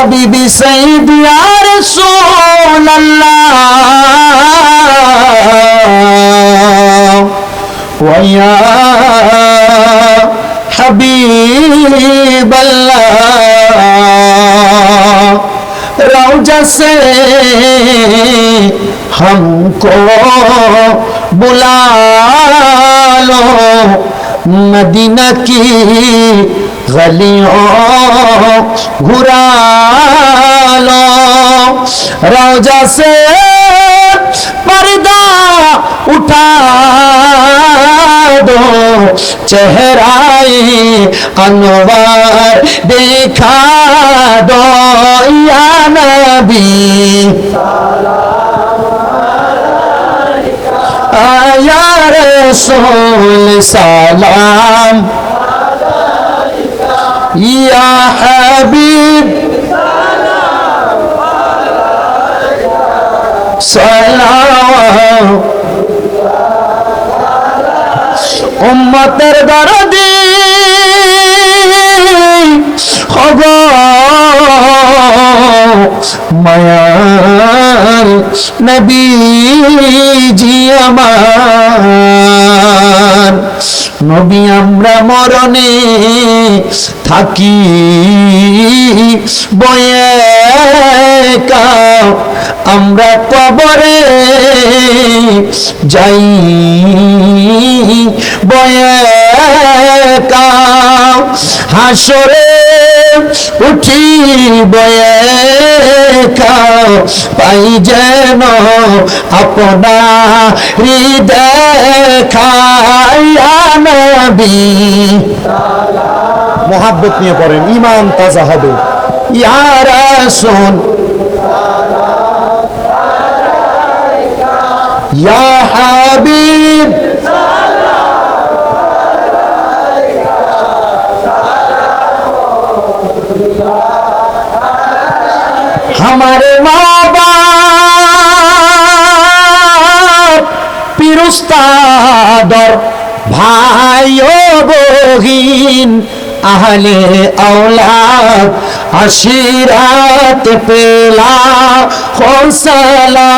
হাবিবি সৈদিয়ার সোনাল্লা হাবিবাল্লা রওজা সে हमको बुला लो मदीना की गलियों घुरा लो रोजा से पर्दा उठा दो चेहराए अनवर देखा दो या नबी या रसूल सलाम ইয়া হাবিব। সালাম। উম্মতের দরদি। হব মায়ার নবী জি আমার। নবী আমরা মরণে থাকি বয়ে আমরা কবরে যাই বয়ে হাসরে উঠি বয়ে কাও পাই যেন আপনা হৃদয় খায়া নবী মোহাব্বত নিয়ে পড়েন ইমান তাজা হবে। ইয়ারা শোন ইয়া আমার বাবা পিরুস্তাদর ভাই ও বহিন আহলে আওলাদ আশিরাত পেলা হোসলা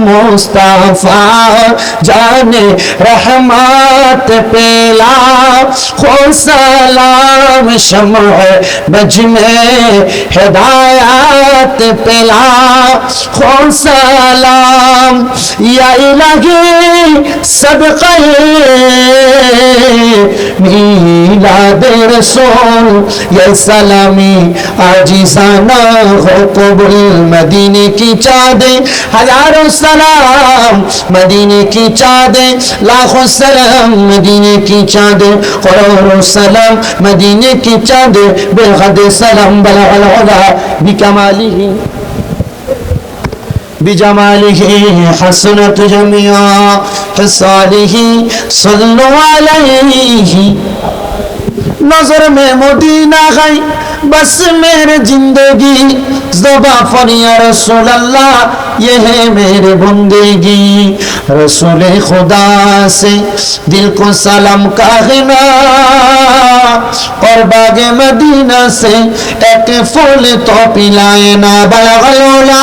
মুস্তাফা জানে রহমত পেলা সালাম শমع নজমে হেদায়াত পেলা সালাম ইয়া ইলাহি সদকায়ে মিলাদের সোল ইয়ে সালামি আজি সানা হো কবুল মদিনে কি চাঁদে? হাজারো সালাম মদিনে কি চাঁদে? লাখো সালাম মদিনে কি চাঁদে? করোড়ো সালাম মদিনে কি চাঁদে? বেহদ সালাম বলা হলা বিকামালিহি। بجماله حسنت جميع خصاله صلوا عليه नजर में मदीना गई बस मेरे जिंदगी ज़बा फरिया रसूल अल्लाह ये है मेरे बंदेगी रसूल खुदा से दिल को सलाम कहना और बाग मदीना से एक फूल तो पिलाए ना बलगलोला